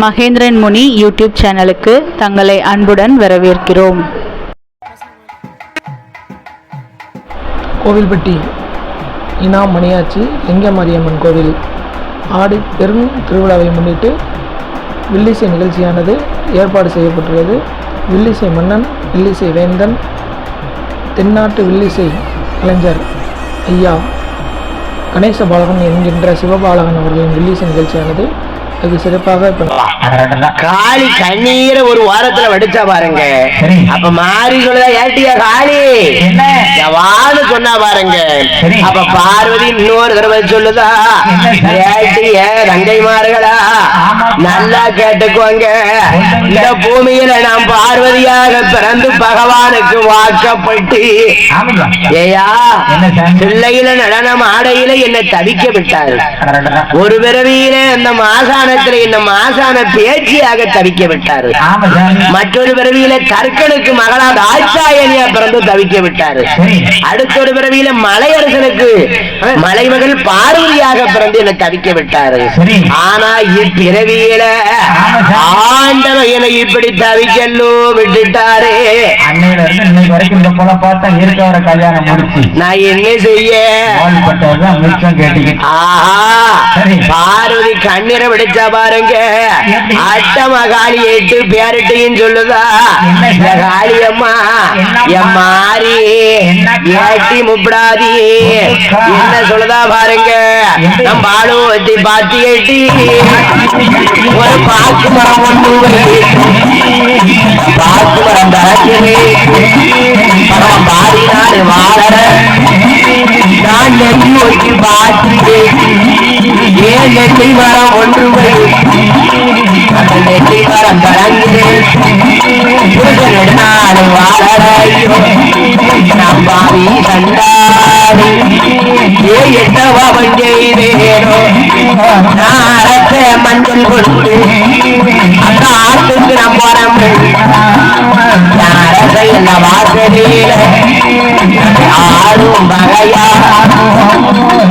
மகேந்திரன் முனி YouTube சேனலுக்கு தங்களை அன்புடன் வரவேற்கிறோம். கோவில்பட்டி இனா மணியாச்சி லிங்கமாரியம்மன் கோவில். ஆடி பெரும் திருவிழாவை முன்னிட்டு வில்லிசை நிகழ்ச்சியானது ஏற்பாடு செய்யப்பட்டுள்ளது. வில்லிசை மன்னன் வில்லிசை வேந்தன் தென்னாட்டு வில்லிசை கலைஞர் ஐயா கணேச பாலகன் என்கின்ற சிவபாலகன் அவர்களின் வில்லிசை நிகழ்ச்சியானது வெகு சிறப்பாக காளி கண்ணீர ஒரு வாரத்துல வடிச்சா பாருங்க. அப்ப மாறி சொல்லுதா ஏட்டியா காளி என்ன? எவான்னு சொன்னா பாருங்க. அப்ப பார்வதி இன்னொரு தடவை சொல்லுதா? ஏட்டிய ரங்கைமார்களா. நல்லா கேட்டுக்கோங்க. இந்த பூமியில நாம் பார்வதியாக பிறந்து பகவானுக்கு வாக்கப்பட்டு. ஏயா? பிள்ளையில நடனம் ஆடையில என்னை தவிக்க விட்டாரு. ஒரு பிறவியில இந்த மாசானத்துல இந்த மாசான பேச்சியாக தவிக்க விட்டாரு. மற்றொரு பிறவியில கற்கனுக்கு மகளா தாட்சாயணியா பிறந்து தவிக்க விட்டாரு. அடுத்த ஒரு பிறவியில மலையரசனுக்கு மலைமகள் பார்வதியாக பிறந்து என்னை தவிக்க விட்டாரு. ஆனா இப்பிறவியில. ஆண்டவன் என்னை இப்படி தவிக்கல்லோ விட்டுட்டாரே நான் என்ன செய்ய. பார்வதி கண்ணீரை விடுச்சா பாருங்க? அட்டமா காளி எட்டு பேரட்டையும் சொல்லுதா இந்த? காளி அம்மா? என் மாறி? ஏட்டி முப்படாதி? என்ன சொல்லுதா பாருங்க? நம் பாலு வச்சு பாத்தி எட்டி ஒரு பாக்கு மரம் ஒன்று பாக்கு மரம் தரக்கிறே பரம் பாடி நான் வாழற நான் நெற்றி வச்சு பாத்து ஏன் நெற்றி மரம் ஒன்று வை மரம் தரங்கிறேன் புருஷன் நாடு வாழறையோ கண்டாடி ஏ மஞ்சள் கொடுத்து அந்த ஆட்டுக்கு நம் போறோம் வாசலில ஆடும் வகையா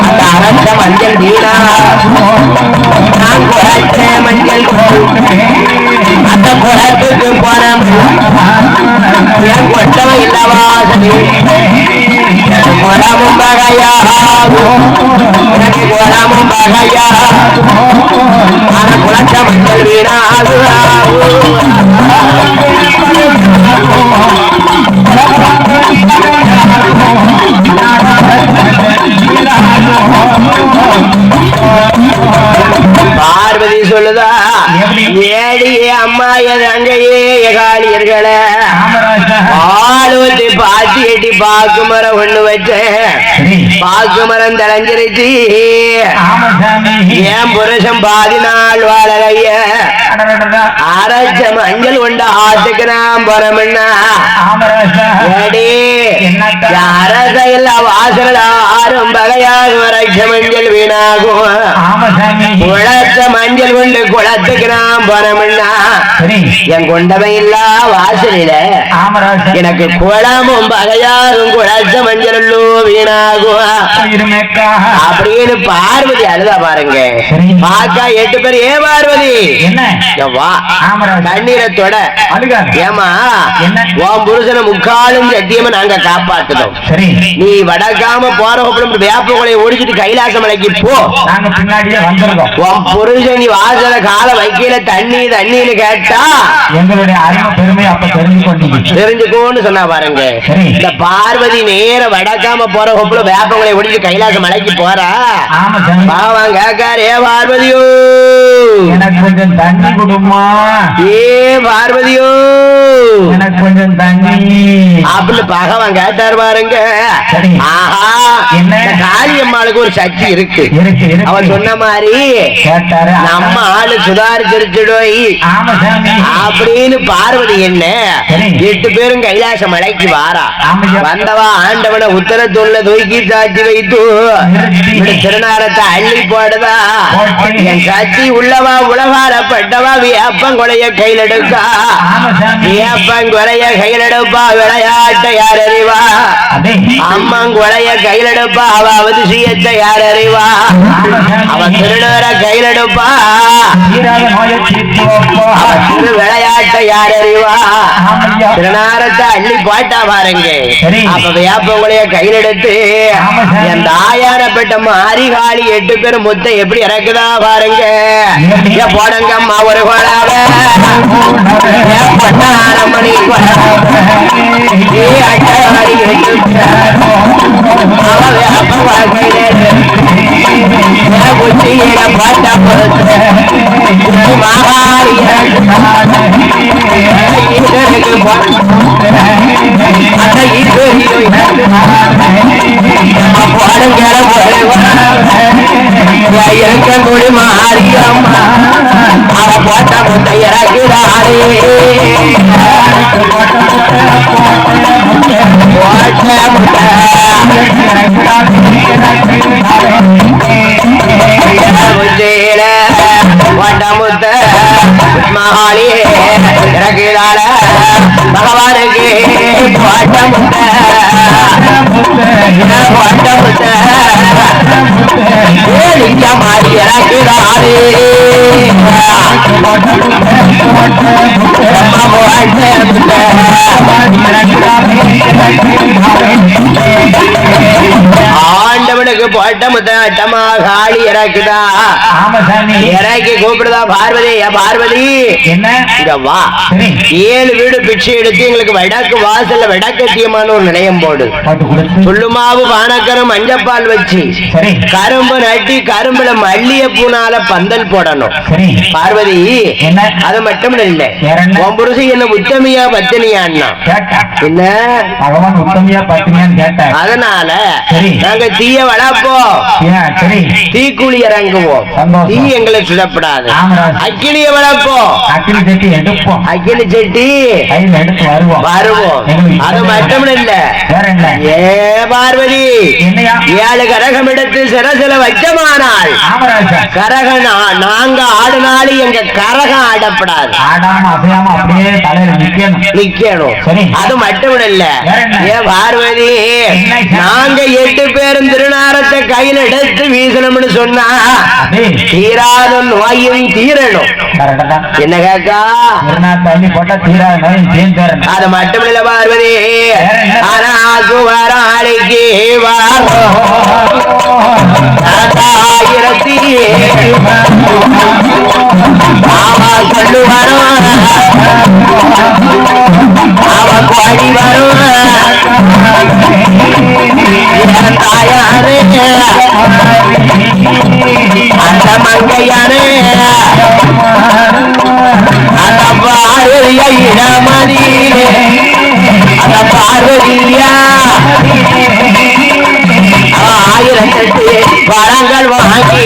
அந்த அரச மஞ்சள் வீணா நான் குறைச்ச மஞ்சள் அந்த குளத்துக்கு போனோம் என் கொட்டவன் வாசலி குளமும் எனக்கு குளமும் பார்வதி சொல்லுதா ஏடி அம்மா என் அங்கையே எகாலியர்களே ஆளுவத்தை பாத்தி எட்டி பாக்கு மரம் ஒண்ணு வச்சேன். பாக்கு மரம் தலைஞ்சிருச்சு. என் புருஷன் பாதி நாள் வாழலைய. அரைச்ச மஞ்சள் கொண்ட. ஏடி என்னக்கா? அரசையில் வாசல் ஆறும் வகையாக அரைச்ச மஞ்சள் வீணாகும். குளத்த மஞ்சள் கொண்டு குளத்துக்கு நான் போனோம்னா சரி. என் கொண்டவன் இல்லா வாசலில. எனக்கு குளமும் பகையாகும் குளத்த மஞ்சள் வீணாகும். அப்படின்னு பார்வதி அழுதா பாருங்க. பாக்கா எட்டு பேர் ஏ பார்வதி? அழுகாத. ஏமா? உன் புருஷனை முக்காலும் சத்தியமா நாங்க காப்பாத்துதோம் சரி. நீ வடக்காம போற வேப்ப கொலையை ஒடிச்சிட்டு கைலாச மலைக்கு போ. உன் புருஷன் நீ வாசல கால வைக்கல தண்ணி தண்ணின்னு கேட்டா எங்களுடைய அருமை பெருமை அப்ப தெரிஞ்சு தெரிஞ்சுக்கோன்னு சொன்னா பாருங்க. இந்த பார்வதி நேர வடக்காம போற கொப்புல வேப்பங்களை ஒடிச்சு கைலாச மலைக்கு போறா? பாவம் கேக்கார் ஏ பார்வதியோ. எனக்கு கொஞ்சம் தண்ணி கொடுமா. ஏ பார்வதியோ. எனக்கு கொஞ்சம் தண்ணி. அப்படின்னு பகவான் கேட்டார் பாருங்க. ஆஹா என்ன? காளியம்மாளுக்கு ஒரு சக்தி இருக்கு. அவன் சொன்ன மாதிரி நம்ம ஆளு சுதாரிச்சிருச்சுடோய். அப்படின்னு பார்வதி என்ன. எட்டு பேரும் கைலாச மலைக்கு வாரா. வந்தவா ஆண்டவனை உத்தரத்தொல்ல தூக்கி சாட்சி வைத்து. திருநாரத்தை அள்ளி போடுதா. என் சக்தி உள்ள பட்டவா உலகாரப்பட்டவா வியப்பங்குடைய கையில் எடுக்கா ஆமா சாமி வியப்பங்குறைய கையில் எடுப்பா விளையாட்ட யார் அறிவா அதே அம்மங்குழைய கையில் எடுப்பா அவ அவதிசியத்தை யார் அறிவா அவன் திருநூற கையில் எடுப்பா விளையாட்டை யார் அறிவா திருநாரத்தை அள்ளி பாட்டா பாருங்க. அப்ப வேப்பங்குழைய கையில் எடுத்து. என் தாயாரப்பட்ட மாரிகாளி எட்டு பேர் முத்தை எப்படி இறக்குதா பாருங்க. போடங்கம்மா ஒரு கொடாவ ஏ பட்டாரமணி கொடி மாரியம்மா அவ போட்ட போட்ட புத்தியில போட்ட முத்த மகாளி பகவானுக்கு போட்ட முத்தை போட்ட முத்தை ஏழிங்க மாறி இறக்குறாரே அம்மா போட்ட முத்தை ஆண்டவனுக்கு போட்ட முத்த அட்டமா காளி இறக்குதா? இறக்கி கூப்பிடுதா பார்வதி? பார்வதி? என்ன? இங்க வா. ஏழு வீடு பிச்சை எடுத்து எங்களுக்கு வடக்கு வாசல்ல வடக்கத்தியமான ஒரு நிலையம் போடு. புல்லுமாவு பானக்கரம் மஞ்சப்பால் வச்சு. கரும்பு நட்டி கரும்புல மல்லிய பூனால பந்தல் போடணும். பார்வதி அது மட்டும் இல்ல? உன் புருஷன் என்ன உத்தமியா பத்தினியான்னா? என்ன? அதனால. நாங்க தீய வளர்ப்போம் சரி. தீக்குழி இறங்குவோம். தீ எங்களை சுடப்படாது. அக்கினிய வளர்ப்போம். அக்கினி செட்டி எடுப்போம். வருவோம். அது மட்டும் இல்ல. ஏ பார்வதி. ஏழு கரகம் எடுத்து சிரசில வச்சமானால் ஆமராஜா கரக நா- நாங்க ஆடுனாலும் எங்க கரகம் ஆடப்படாது. நிக்கணும். அது மட்டும் இல்ல? ஏ பார்வதி? நாங்க எட்டு பேரும் திருநாரத்தை கையில எடுத்து வீசணும்னு சொன்னா தீராத நோயும் தீரணும். என்ன கேக்கா? தண்ணி போட்டா தீராத நோய் தேன் தேரணும். அது மட்டும் இல்ல பார்வதி? ஆனா சுவராளிக்கு ஆயிரத்தி ஆமா சொல்லு வரும் அவன் கோடி வரும். தாயாரே. அந்த மங்கையாரே. அந்த பார்வதிய இடமதி அந்த பார்வதியா. ஆயிரத்தெட்டு வரங்கள் வாங்கி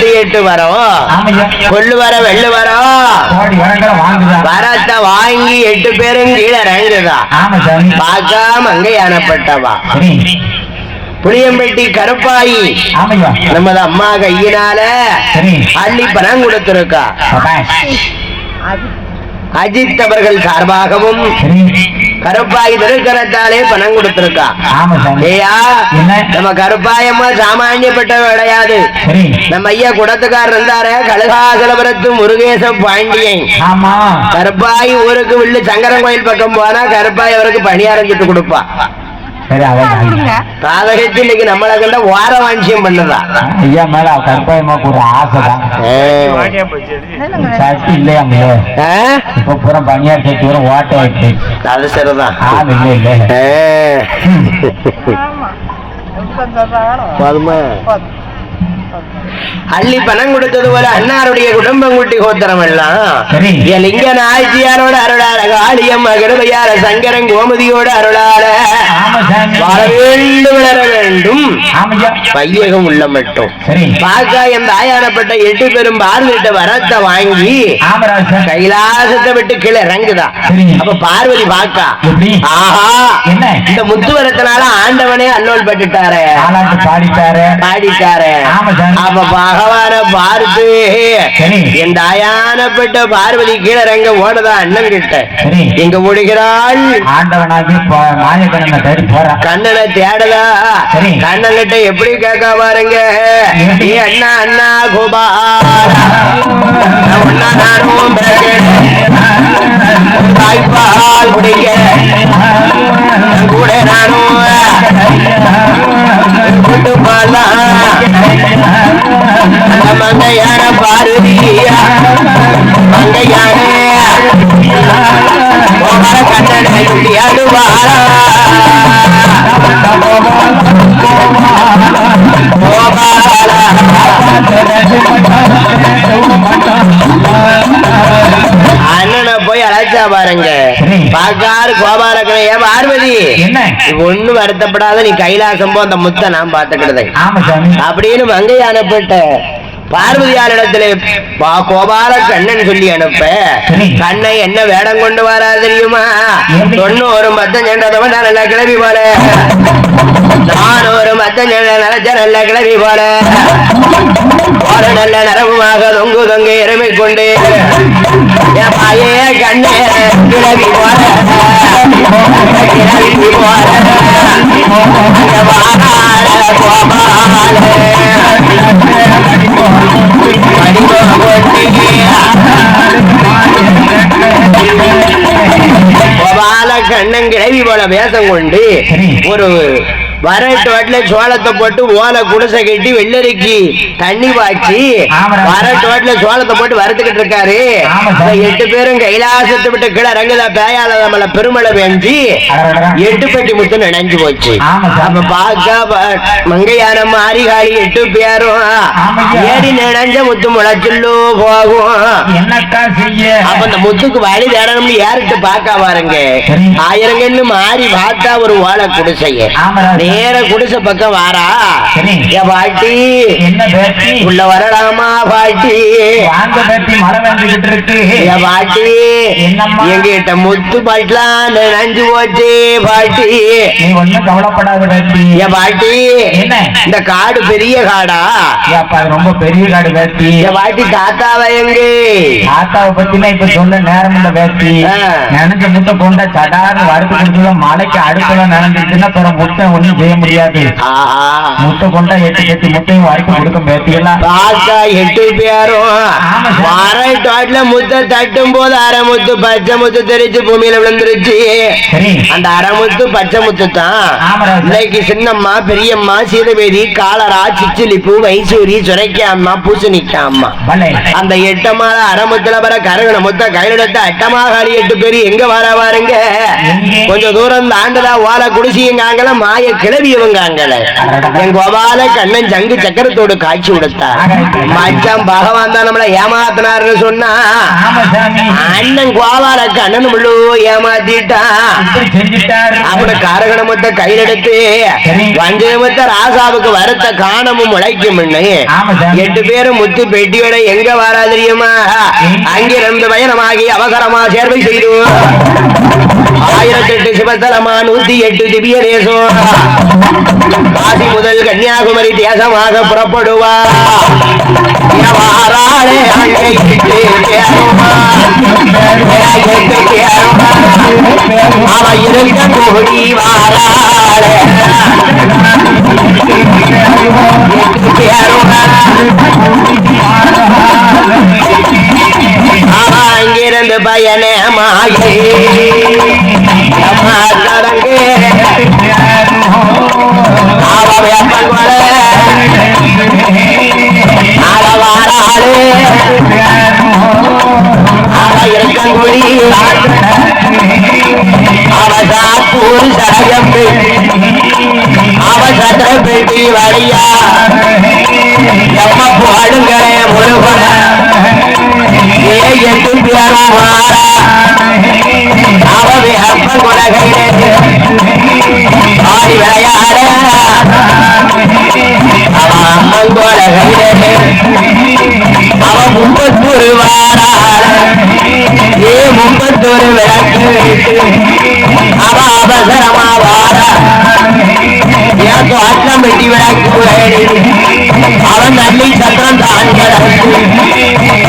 ஆயிரத்தி எட்டு வரும் கொள்ளு வர வெள்ளு வரும் வரத்தை வாங்கி எட்டு பேரும் கீழே இறங்குதா ஆமா சாமி. பார்க்காம அங்கே அனுப்பட்டவா புளியம்பட்டி கருப்பாயி. ஆமையா நமது அம்மா கையினால அள்ளி பணம் கொடுத்திருக்கா. அஜித் அவர்கள் சார்பாகவும் சரி கருப்பாய் திருக்கரத்தாலே பணம் கொடுத்திருக்கா. ஏயா? நம்ம கருப்பாயம்மா சாமானியப்பட்ட கிடையாது நம்ம ஐயா குடத்துக்காரர் இருந்தாரு கழுகாசலபுரத்து முருகேச பாண்டியன். கருப்பாய் ஊருக்கு வில்லு சங்கரன் கோயில் பக்கம் போனா கருப்பாய் அவருக்கு பணியாரம் சுட்டு கொடுப்பா. காதகத்து இன்னைக்கு நம்மளை கண்ட வார வாஞ்சியம் பண்ணுதா? ஐயா மேல கருப்பாயமாக்கு ஒரு ஆசைதான் சட்டி இல்லையாங்க ஆ? இப்ப பூரா பனியார் சட்டி வரும் ஓட்ட ஆயிடுச்சு அது சரிதான். ஆள் இல்லை இல்ல. ஆ. போதுமா அள்ளி பணம் கொடுத்தது போல அன்னாருடைய குடும்பம் குட்டி கோத்திரம் எல்லாம். சரி. என் லிங்க நாய்ச்சியாரோட அருளாள காளியம்மா கருமையார சங்கரன் கோமதியோட அருளாள. வாழ வேண்டும் வளர வேண்டும். வையகம் உள்ள மட்டும். சரி. பாக்கா என் தாயாரப்பட்ட எட்டு பெரும் பார்வதிட்ட வரத்தை வாங்கி கைலாசத்தை விட்டு கீழே இறங்குதா. அப்ப பார்வதி பாக்கா. ஆஹா. இந்த முத்து வரத்தினால ஆண்டவனே அல்லோல் பட்டுட்டாரே பாடிட்டாரு. பாடிட்டாரே. அப்ப பகவான பார்த்து. என் தாயானப்பட்ட பார்வதி கீழே இறங்க ஓடுதா? அண்ணன் கிட்ட. எங்க ஓடுகிறாள். கண்ணனை சரி. கண்ணன் கிட்ட எப்படி கேட்க பாருங்க? ஏ அண்ணா அண்ணா கோபாலா ஒன்னா நானும். தாய்ப்பால் குடிக்க கூட நானும் கொண்டு போலாம் அந்த பாரதியா. மங்கையாரே கோபால கண்ணனை அழுவாரா பாருங்க. பாக்காரு கோபாலக்கணை ஏன் பார்வதி? ஒண்ணு வருத்தப்படாத நீ கைலாசம் போ அந்த முத்தை நான் பாத்துக்கிட்டது அப்படின்னு மங்கை அனுப்பிட்ட பார்வதியாரிடத்துல பா கோபால கண்ணன் சொல்லி அனுப்ப. கண்ணை என்ன வேடம் கொண்டு வரா தெரியுமா? தொண்ணூறு நான் நல்ல கிளவி போல. நான் ஒரு சென்ற நினைச்ச நல்ல கிளவி போல. ஒரு நல்ல நரவுமாக தொங்கு தொங்கு எருமை கொண்டு. என் பாயே கண்ணே கிளவி போல. கிளவி போல. கண்ணன் கிளவி போல வேதம் கொண்டு ஒரு வரட்டு வாட்டில சோளத்தை போட்டு ஓலை குடிசை கட்டி வெள்ளரிக்கு தண்ணி பாய்ச்சி. வரட்டு வாட்டில சோளத்தை போட்டு வறுத்துக்கிட்டு இருக்காரு எட்டு பேரும் கைலாசத்தை விட்டு கீழே இறங்குதா பேயால நம்மள பெருமழை பெஞ்சு. எட்டு பெட்டி முத்து நினைஞ்சு போச்சு. அப்ப பாக்க மங்கையான மாரிகாளி எட்டு பேரும். ஏறி நினைஞ்ச முத்து முளைச்சுள்ளோ போகும் அப்ப அந்த முத்துக்கு வழி தேடணும்னு யாருக்கிட்ட பாக்க பாருங்க. ஆயிரங்கன்னு மாறி பார்த்தா ஒரு ஓலை குடிசைய. நேர குடிசை பக்கம் வாரா. ஏ பாட்டி. என்ன பேட்டி? உள்ள வரலாமா பாட்டி? வாங்க பேட்டி மழை வந்துகிட்டு இருக்கு. ஏ பாட்டி? எங்கிட்ட முத்து பாட்டலாம் நஞ்சு போச்சு பாட்டி. நீ ஒண்ணும் கவலைப்படாத பேட்டி. ஏ பாட்டி. என்ன? இந்த காடு பெரிய காடா. ஏப்பா ரொம்ப பெரிய காடு பேட்டி. ஏ பாட்டி தாத்தாவை எங்க? ஆத்தாவை பத்தினா இப்ப சொல்ல நேரம் இல்ல பேட்டி. ஆ. நினைஞ்ச முட்டை கொண்டா சடார்னு வறுத்து கொடுத்துருவ மழைக்கு அடுப்புல நினைஞ்சிருச்சுன்னா பிறகு முட்டை ஒண்ணும் செய்ய முடியாது. முட்டை கொண்டா எட்டு எட்டு முட்டையும் எல்லாம் பாக்கா எட்டு பேரும். மறை தோட்டல முத்த தட்டும் போது அரை முத்து பச்சை முத்து தெரிச்சு பூமியில விழுந்துருச்சு. அந்த அரை முத்து பச்சை முத்து தான். இன்னைக்கு சின்னம்மா பெரியம்மா சீதபேரி காலரா சிச்சிலிப்பு வைசூரி சுரைக்காய் அம்மா பூசணிக்காய் அம்மா அந்த எட்டமால அரைமுத்துல வர கருகன முத்த கையிலெடுத்த அட்டமாகாளி எட்டு பேரு எங்க வர பாருங்க எங்கே? கொஞ்சம் தூரம் தாண்டதா ஓலை குடிசியங்காங்கல மாய கிளவியவங்காங்கல என் கோபால கண்ணன் ஜங்கு சக்கரத்தோடு காட்சி கொடுத்தா மச்சான் பகவான் தான் நம்மள ஏமாத்தினாருன்னு சொன்னா அண்ணன் கோபால கண்ணன் முழு ஏமாத்திட்டான் அப்புறம் காரகணமத்தை கையில் எடுத்து வஞ்சகமத்த ராசாவுக்கு வருத்த காணமும் முளைக்கும். எட்டு பேரும் முத்து பெட்டியோட எங்க வரா தெரியுமா? அங்கிருந்து பயணமாகி அவசரமா சேர்வை செய்து ஆயிரத்தி எட்டு சிவத்தலமா நூத்தி எட்டு திவ்ய தேசம் காசி முதல் கன்னியாகுமரி தேசமாக புறப்படுவா வாராளே அங்கே இருக்கங்குடி அவ அவசர பெட்டி வழியா. எம்ம புகழுங்களே போடுங்களே முருகன ஏ எட்டு குலகையிலே ஆடி விளையாட அவ அம்மன் குலகையிலே তোর বেড়াতে அவ அவசரமா வாரா ஏன் தோட்டம் வெட்டி விளக்கு வேடி அவன் தண்ணி சத்திரம் தான் கிடக்கு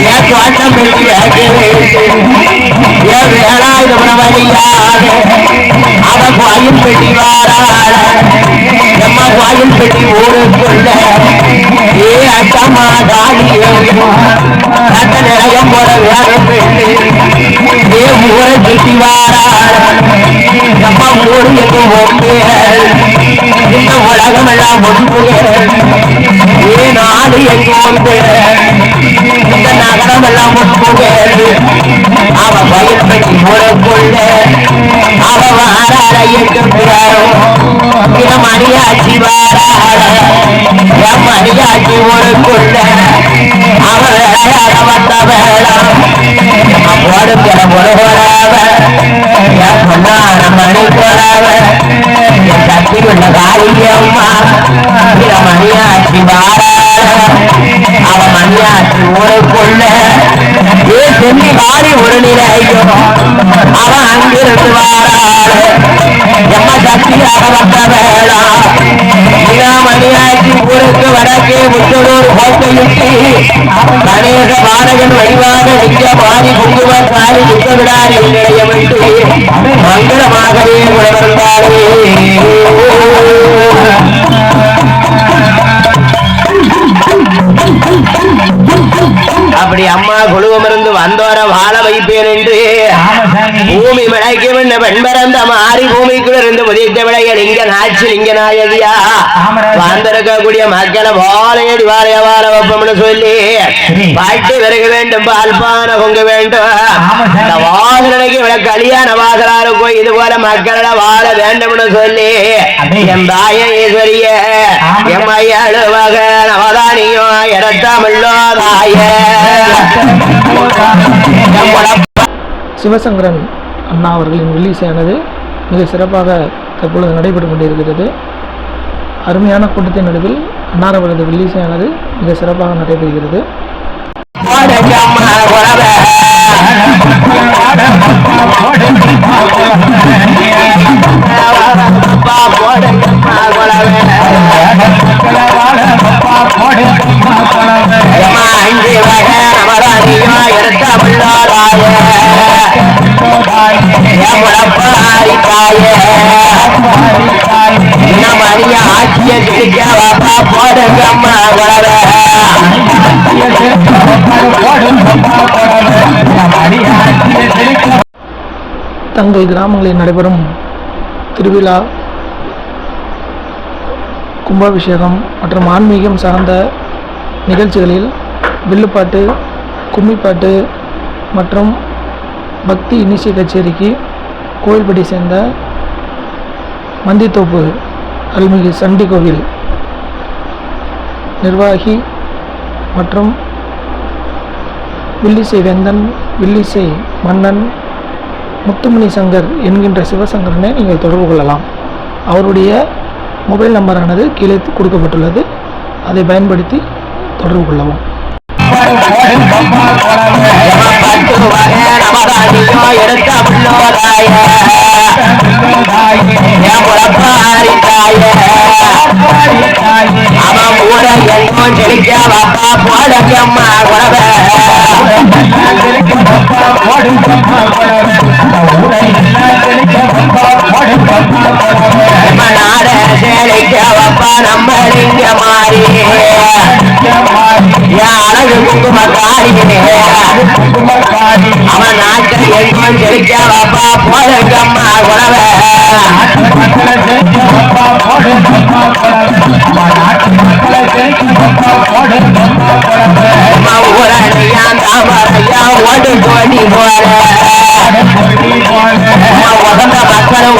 ஏன் தோட்டம் வெட்டி விளக்கு வேடி ஏன் வேலாயுதம் வழியாக அவன் கோயில் பெட்டி வாராட எம்மா கோயில் பெட்டி ஊருக்குள்ள ஏ அட்டம்மா தாடி கட்ட நிலையம் போல வேற பெட்டி ஏ ஊரை சுத்தி வாராட எம்மா ஊரு எங்கும் இந்த உலகம் எல்லாம் நாடு எங்கும் வந்து இந்த நகரம் எல்லாம் அவ பயிர் பெட்டி முறைக்குள்ள அவ வாராட எங்கும் என் மணியாட்சி அவ வந்த வேளாம் முருகராவ என் பொன்னான மணி சக்தி உள்ள காளியம்மா பிற மணியாட்சி வாராட அவ மணியாட்சி ஊருக்குள்ள ஏ சென்னி வாரி ஒரு நிலையும் அவன் அங்கிருந்து வாராடு எம்ம சக்தியாக வந்த மணியாட்சி ஊருக்கு வடக்கே கணேச பாரகன் வழிவாக நிற்க மாறி குங்கும சாரி நிற்கவிடார் அப்படி அம்மா குழுவமிருந்து வந்தோர வாழ வைப்பேன் என்ன பெண்பரந்த மாறி பூமிக்குள்ள இருந்து உதித்த விளைகள் இங்க நாச்சு இங்க நாயகியா வந்திருக்கக்கூடிய மக்களை வாழையடி வாழைய வாழ வைப்போம்னு சொல்லி பாட்டு விறக வேண்டும் பால்பான பொங்க வேண்டும். இந்த வாசனைக்கு விட கல்யாண வாசலாருக்கும் இது போல மக்களோட வாழ வேண்டும்னு சொல்லி என் தாய ஈஸ்வரிய என் மையாளுவக நவதானியும் இடத்தாமில்லோ தாய என் குலப்ப சிவசங்கரன் அண்ணா அவர்களின் ரிலீஸானது மிக சிறப்பாக தற்பொழுது நடைபெற்று கொண்டிருக்கிறது அருமையான கூட்டத்தின் நடுவில் அன்னாரவரது ரிலீஸானது மிக சிறப்பாக நடைபெறுகிறது போடச்சம்மா குலவ. தங்கள் கிராமங்களில் நடைபெறும் திருவிழா கும்பாபிஷேகம் மற்றும் ஆன்மீகம் சார்ந்த நிகழ்ச்சிகளில் வில்லுப்பாட்டு கும்மிப்பாட்டு மற்றும் பக்தி இனிசை கச்சேரிக்கு கோயில்படி சேர்ந்த மந்தித்தோப்பு அருள்மிகு சண்டி கோவில் நிர்வாகி மற்றும் வில்லிசை வேந்தன் வில்லிசை மன்னன் முத்துமணி சங்கர் என்கின்ற சிவசங்கரனை நீங்கள் தொடர்பு கொள்ளலாம். அவருடைய மொபைல் நம்பரானது கீழே கொடுக்கப்பட்டுள்ளது. அதை பயன்படுத்தி தொடர்பு கொள்ளவும். பட்டு நாட செழிக்க வாப்பா நம்ம லிங்க மாறி. என் அழகு குங்கும காரி அவன் நாட்டை எங்கும் செழிக்க வாப்பா தாமரையா ஓடு கோடி போல. உகந்த மக்களும்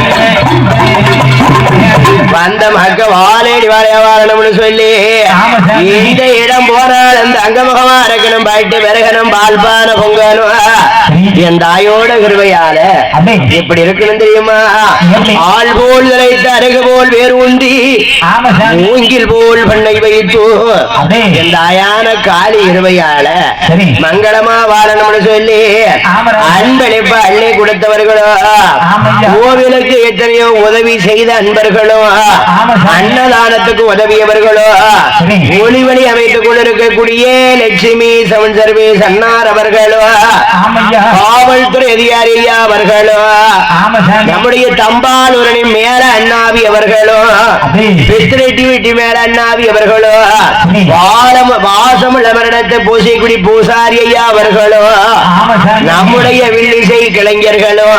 வந்த மக்க வாழேடி வாழையா வாழணும்னு சொல்லி. இந்த இடம் போனால் அந்த அங்கமுகமா இருக்கணும் பாட்டு விறகணும் பால்பான பொங்கணும் என் தாயோட கிருபையால அடே. எப்படி இருக்கணும் தெரியுமா? ஆள் போல் நிலைத்த அருகு போல் வேறு சாமி மூங்கில் போல் பண்ணை வைத்து. என் தாயான காளி இருவையால. மங்களமா வாழணும்னு சொல்லி. அன்பளிப்பு அள்ளி கொடுத்தவர்களோ. கோவிலுக்கு எத்தனையோ உதவி செய்த அன்பர்களும். அன்னதானத்துக்கு உதவியவர்களோ. ஒளிவழி அமைத்துக் கொண்டிருக்கக்கூடிய லட்சுமி சவன் சர்வீஸ் அன்னார் அவர்களோ காவல்துறை அதிகாரி அவர்களோ நம்முடைய தம்பாலூரனின் மேல அண்ணாவி அவர்களோ. பித்ரெட்டிவிட்டி மேல அண்ணாவி அவர்களோ. வாழம் வாசமுள்ள மரணத்தை பூசைக்குடி பூசாரி ஐயா அவர்களோ நம்முடைய வில்லிசை கலைஞர்களோ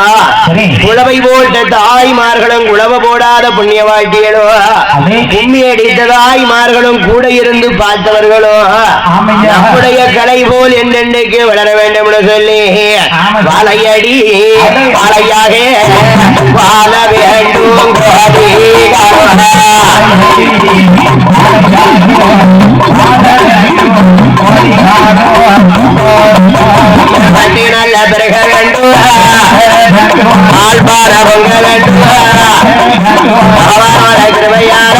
சரி. குளவை போட்ட தாய்மார்களும் குளவ போடாத புண்ணிய அடே. கும்மி அடித்த தாய்மார்களும் கூட இருந்து பார்த்தவர்களோ. நம்முடைய கலை போல் என்னென்னைக்கு வளர வேண்டும் என்று சொல்லி அடே. வாழையாக வாழ வேண்டும் நல்ல பிறக வேண்டும் ஆழ்பார பொங்க வேண்டும் அவனோட கிருபையால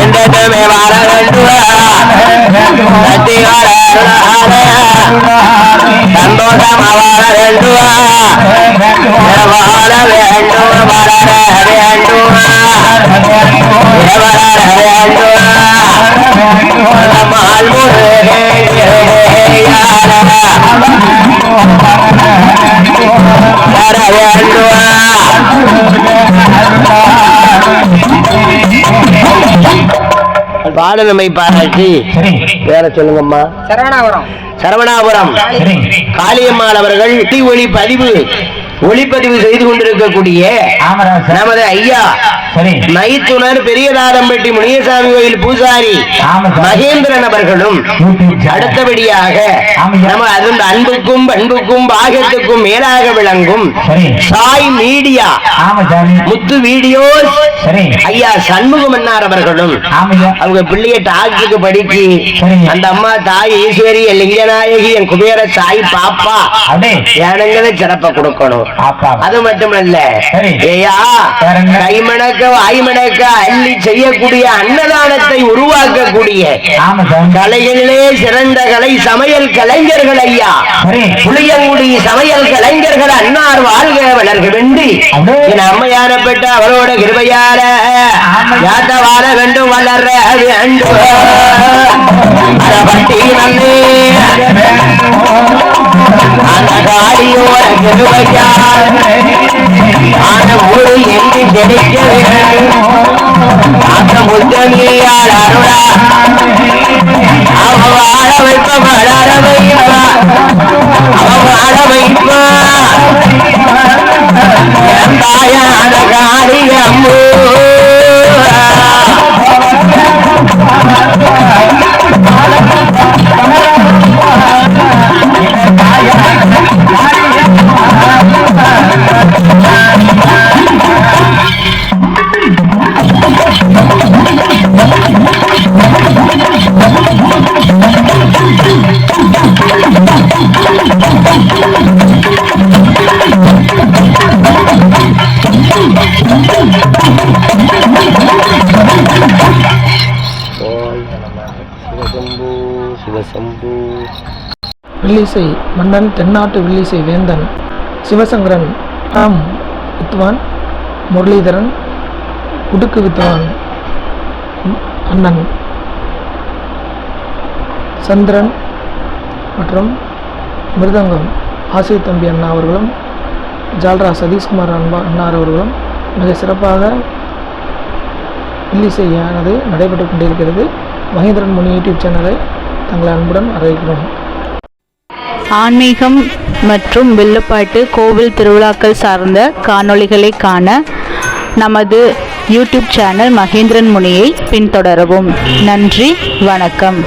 என்றென்றுமே வாழ வேண்டும் சக்தி வேண்டும் வேண்டும் பாராட்டி. சரி. வேற சொல்லுங்கம்மா. சரவணாபுரம். சரவணாபுரம். சரி. காளியம்மாள் அவர்கள் ஒளி ஒளி பதிவு ஒளிப்பதிவு செய்து கொண்டிருக்கக்கூடிய நமது ஐயா மைத்துனர் பெரியதாதம்பட்டி முனியசாமி கோயில் பூசாரி. மகேந்திரன் அவர்களும். அடுத்தபடியாக. நம்ம அதன் அன்புக்கும் பண்புக்கும் பாகத்துக்கும் மேலாக விளங்கும் சாய் மீடியா. முத்து வீடியோ ஐயா சண்முகம் அன்னார் அவர்களும் அவங்க பிள்ளைய டாக்டருக்கு படிச்சு. அந்த அம்மா தாய் ஈஸ்வரி என் லிங்கநாயகி என் குபேர சாய் பாப்பா. எனங்களை சிறப்ப கொடுக்கணும். அது மட்டுமல்ல. சரி. ஏயா வேறென்ன? கைமணக்க வாய்மணக்க அள்ளி செய்யக்கூடிய அன்னதானத்தை உருவாக்கக்கூடிய கலைகளிலே சிறந்த கலை சமையல் கலைஞர்கள் ஐயா. புளியங்குடி சமையல் கலைஞர்கள் அன்னார் வாழ்க வளர்க அடே. என் அம்மையானப்பட்ட அவரோட கிருபையால ஆமா. யாத்த வாழ வேண்டும் வளர வேண்டும். அரபட்டி நன்னே அந்த காளியோட என்று ஜெயிக்க வேண்டும் அந்த முத்தமியால் அருளா அவ வாழ வைப்ப வளர வைப்பா அவ வாழ வைப்பா என் தாயான காளி அம்மூ சிவசம்பு சிவசம்பு. வில்லிசை மன்னன் தென்னாட்டு வில்லிசை வேந்தன் சிவசங்கரன் ராம் வித்வான் முரளிதரன் உடுக்கு வித்வான் அண்ணன் சந்திரன் மற்றும் மிருதங்கம் ஆசிய தம்பி அண்ணா அவர்களும் ஜால்ரா சதீஷ்குமார் அன்பா அண்ணார் அவர்களும் மிக சிறப்பாக வில்லிசையானது நடைபெற்று கொண்டிருக்கிறது. மகேந்திரன் முனி யூடியூப் சேனலை தங்களை அன்புடன் வரவேற்கிறோம். ஆன்மீகம் மற்றும் வில்லுப்பாட்டு கோவில் திருவிழாக்கள் சார்ந்த காணொளிகளை காண நமது யூடியூப் சேனல் மகேந்திரன் முனியை பின்தொடரவும். நன்றி வணக்கம்.